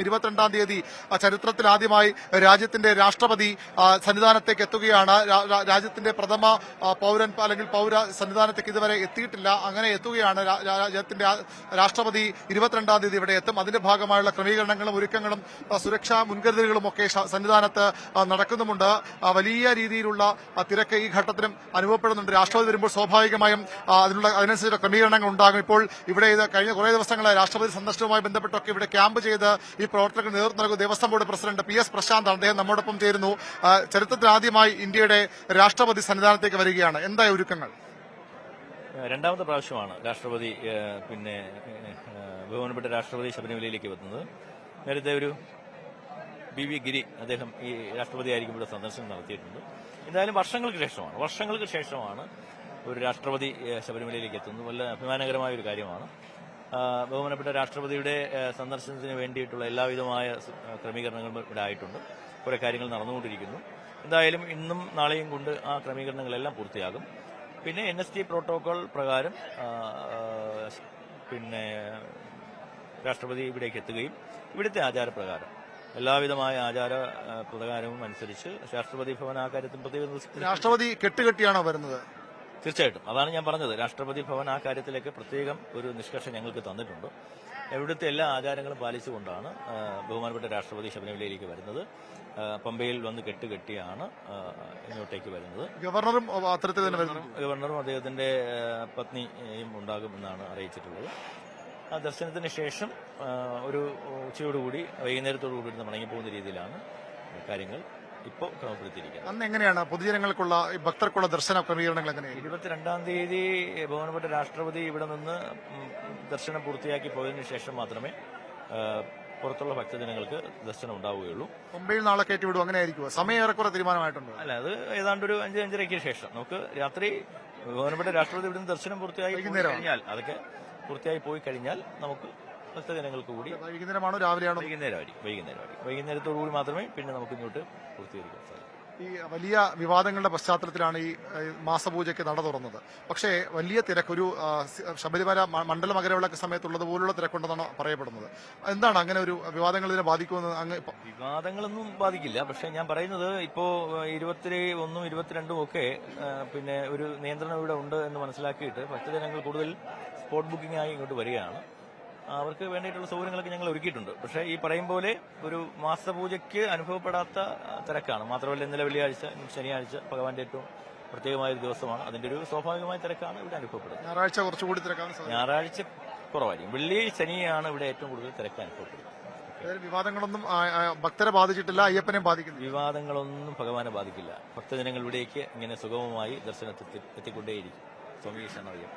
ഇരുപത്തിരണ്ടാം തീയതി ചരിത്രത്തിൽ ആദ്യമായി രാജ്യത്തിന്റെ രാഷ്ട്രപതി സന്നിധാനത്തേക്ക് എത്തുകയാണ്. രാജ്യത്തിന്റെ പ്രഥമ പൗരൻ അല്ലെങ്കിൽ പൗര സന്നിധാനത്തേക്ക് ഇതുവരെ എത്തിയിട്ടില്ല. അങ്ങനെ എത്തുകയാണ്. രാജ്യത്തിന്റെ രാഷ്ട്രപതി ഇരുപത്തിരണ്ടാം തീയതി ഇവിടെ എത്തും. അതിന്റെ ഭാഗമായുള്ള ക്രമീകരണങ്ങളും ഒരുക്കങ്ങളും സുരക്ഷാ മുൻകരുതലുകളും ഒക്കെ സന്നിധാനത്ത് നടക്കുന്നുമുണ്ട്. വലിയ രീതിയിലുള്ള തിരക്ക് ഈ ഘട്ടത്തിലും അനുഭവപ്പെടുന്നുണ്ട്. രാഷ്ട്രപതി വരുമ്പോൾ സ്വാഭാവികമായും അതിനുള്ള അതിനനുസരിച്ചുള്ള ക്രമീകരണങ്ങൾ ഉണ്ടാകും. ഇപ്പോൾ ഇവിടെ കഴിഞ്ഞ കുറേ ദിവസങ്ങളായി രാഷ്ട്രപതി സന്ദർശനവുമായി ബന്ധപ്പെട്ടൊക്കെ ഇവിടെ ക്യാമ്പ് ചെയ്ത് ഈ പ്രവർത്തനങ്ങൾക്ക് നേതൃത്വം നൽകുന്ന Devaswom board president P S Prashanth അദ്ദേഹം നമ്മോടൊപ്പം ചേരുന്നു. ആദ്യമായി ഇന്ത്യയുടെ രാഷ്ട്രപതി സന്നിധാനത്തേക്ക് വരികയാണ്. എന്തായ ഒരുക്കങ്ങൾ? രണ്ടാമത്തെ പ്രാവശ്യമാണ് രാഷ്ട്രപതി പിന്നെ ബഹുമാനപ്പെട്ട രാഷ്ട്രപതി ശബരിമലയിലേക്ക് എത്തുന്നത് നേരത്തെ ഒരു ബി വി ഗിരി അദ്ദേഹം ഈ രാഷ്ട്രപതി ആയിരിക്കും ഇവിടെ സന്ദർശനം നടത്തിയിട്ടുണ്ട്. എന്തായാലും വർഷങ്ങൾക്ക് ശേഷമാണ്. വർഷങ്ങൾക്ക് ശേഷമാണ് ഒരു രാഷ്ട്രപതി ശബരിമലയിലേക്ക് എത്തുന്നത്. വളരെ അഭിമാനകരമായ ഒരു കാര്യമാണ്. ബഹുമാനപ്പെട്ട രാഷ്ട്രപതിയുടെ സന്ദർശനത്തിന് വേണ്ടിയിട്ടുള്ള എല്ലാവിധമായ ക്രമീകരണങ്ങളും ഇവിടെ ആയിട്ടുണ്ട്. കുറെ കാര്യങ്ങൾ നടന്നുകൊണ്ടിരിക്കുന്നു. എന്തായാലും ഇന്നും നാളെയും കൊണ്ട് ആ ക്രമീകരണങ്ങളെല്ലാം പൂർത്തിയാകും. പിന്നെ എൻ എസ് ടി പ്രോട്ടോകോൾ പ്രകാരം പിന്നെ രാഷ്ട്രപതി ഇവിടേക്ക് എത്തുകയും ഇവിടുത്തെ ആചാരപ്രകാരം. എല്ലാവിധമായ ആചാര പ്രകാരവും അനുസരിച്ച് രാഷ്ട്രപതി ഭവൻ ആ കാര്യത്തിൽ പ്രത്യേക രാഷ്ട്രപതി കെട്ടുകെട്ടിയാണോ വരുന്നത്? തീർച്ചയായിട്ടും. അതാണ് ഞാൻ പറഞ്ഞത്. രാഷ്ട്രപതി ഭവൻ ആ കാര്യത്തിലേക്ക് പ്രത്യേകം ഒരു നിഷ്കർഷ ഞങ്ങൾക്ക് തന്നിട്ടുണ്ട്. എവിടുത്തെ എല്ലാ ആചാരങ്ങളും പാലിച്ചുകൊണ്ടാണ് ബഹുമാനപ്പെട്ട രാഷ്ട്രപതി ശബരിമലയിലേക്ക് വരുന്നത്. പമ്പയിൽ വന്ന് കെട്ടുകെട്ടിയാണ് ഇങ്ങോട്ടേക്ക് വരുന്നത്. ഗവർണറും അത്തരത്തിൽ തന്നെ ഗവർണറും അദ്ദേഹത്തിന്റെ പത്നിയും ഉണ്ടാകും എന്നാണ് അറിയിച്ചിട്ടുള്ളത്. ആ ദർശനത്തിന് ശേഷം ഒരു ഉച്ചയോടുകൂടി വൈകുന്നേരത്തോടു കൂടി മടങ്ങിപ്പോകുന്ന രീതിയിലാണ് കാര്യങ്ങൾ. ഇപ്പോൾ ക്രമപ്പെടുത്തിയിരിക്കുന്നത്. അന്ന് എങ്ങനെയാണ് പൊതുജനങ്ങൾക്കുള്ള ഭക്തർക്കുള്ള ദർശന ക്രമീകരണങ്ങൾ എങ്ങനെയാണ് ഇരുപത്തിരണ്ടാം തീയതി ബഹുമാനപ്പെട്ട രാഷ്ട്രപതി ഇവിടെ നിന്ന് ദർശനം പൂർത്തിയാക്കി പോയതിനു ശേഷം മാത്രമേ പുറത്തുള്ള ഭക്തജനങ്ങൾക്ക് ദർശനം ഉണ്ടാവുകയുള്ളൂ. മുംബൈയിൽ നാളെ കയറ്റി വിടും അങ്ങനെ ആയിരിക്കും സമയം ഏറെക്കുറെ തീരുമാനമായിട്ടുണ്ട്? അല്ല അത് ഏതാണ്ട് ഒരു അഞ്ച് അഞ്ചരയ്ക്ക് ശേഷം. നമുക്ക് രാത്രി ബഹുമാനപ്പെട്ട രാഷ്ട്രപതി ഇവിടുന്ന് ദർശനം പൂർത്തിയായി കഴിഞ്ഞാൽ അതൊക്കെ പൂർത്തിയായി പോയി കഴിഞ്ഞാൽ നമുക്ക് ഭക്തജനങ്ങൾക്ക് കൂടി വൈകുന്നേരമാണോ? രാവിലെയാണോ? വൈകുന്നേരമായിരിക്കും വൈകുന്നേരമായിരിക്കും വൈകുന്നേരത്തോടു കൂടി മാത്രമേ പിന്നെ നമുക്ക് ഇങ്ങോട്ട് പൂർത്തീകരിക്കാൻ സാധിക്കൂ. ഈ വലിയ വിവാദങ്ങളുടെ പശ്ചാത്തലത്തിലാണ് ഈ മാസപൂജയ്ക്ക് നട തുറന്നത്. പക്ഷേ വലിയ തിരക്ക് ഒരു ശബരിമല മണ്ഡല മകരവിളക്ക് സമയത്തുള്ളത് പോലുള്ള തിരക്കുണ്ടെന്നാണ് പറയപ്പെടുന്നത്. എന്താണ് അങ്ങനെ ഒരു വിവാദങ്ങൾ ഇതിനെ ബാധിക്കുമെന്ന് അങ്ങ് വിവാദങ്ങളൊന്നും ബാധിക്കില്ല. പക്ഷെ ഞാൻ പറയുന്നത് ഇപ്പോ ഇരുപത്തി ഒന്നും ഇരുപത്തിരണ്ടും ഒക്കെ പിന്നെ ഒരു നിയന്ത്രണം ഇവിടെ ഉണ്ട് എന്ന് മനസ്സിലാക്കിയിട്ട് ഭക്തജനങ്ങൾ കൂടുതൽ സ്പോട്ട് ബുക്കിംഗ് ആയി ഇങ്ങോട്ട് വരികയാണ്. അവർക്ക് വേണ്ടിയിട്ടുള്ള സൗകര്യങ്ങളൊക്കെ ഞങ്ങൾ ഒരുക്കിയിട്ടുണ്ട്. പക്ഷേ ഈ പറയും പോലെ ഒരു മാസപൂജയ്ക്ക് അനുഭവപ്പെടാത്ത തിരക്കാണ്. മാത്രമല്ല ഇന്നലെ വെള്ളിയാഴ്ച ശനിയാഴ്ച ഭഗവാന്റെ ഏറ്റവും പ്രത്യേകമായ ഒരു ദിവസമാണ്. അതിന്റെ ഒരു സ്വാഭാവികമായ തിരക്കാണ് ഇവിടെ അനുഭവപ്പെടുന്നത്. ഞായറാഴ്ച കുറച്ചുകൂടി തിരക്കാണ് ഞായറാഴ്ച കുറവായിരിക്കും. വെള്ളി ശനിയാണ് ഇവിടെ ഏറ്റവും കൂടുതൽ തിരക്ക് അനുഭവപ്പെടുന്നത്. വിവാദങ്ങളൊന്നും ഭക്തരെ ബാധിച്ചിട്ടില്ല അയ്യപ്പനെ ബാധിക്കുന്നു വിവാദങ്ങളൊന്നും ഭഗവാനെ ബാധിക്കില്ല. ഭക്തജനങ്ങൾ ഇവിടേക്ക് ഇങ്ങനെ സുഗമമായി ദർശനത്തിൽ എത്തിക്കൊണ്ടേയിരിക്കും. സ്വാമി യു.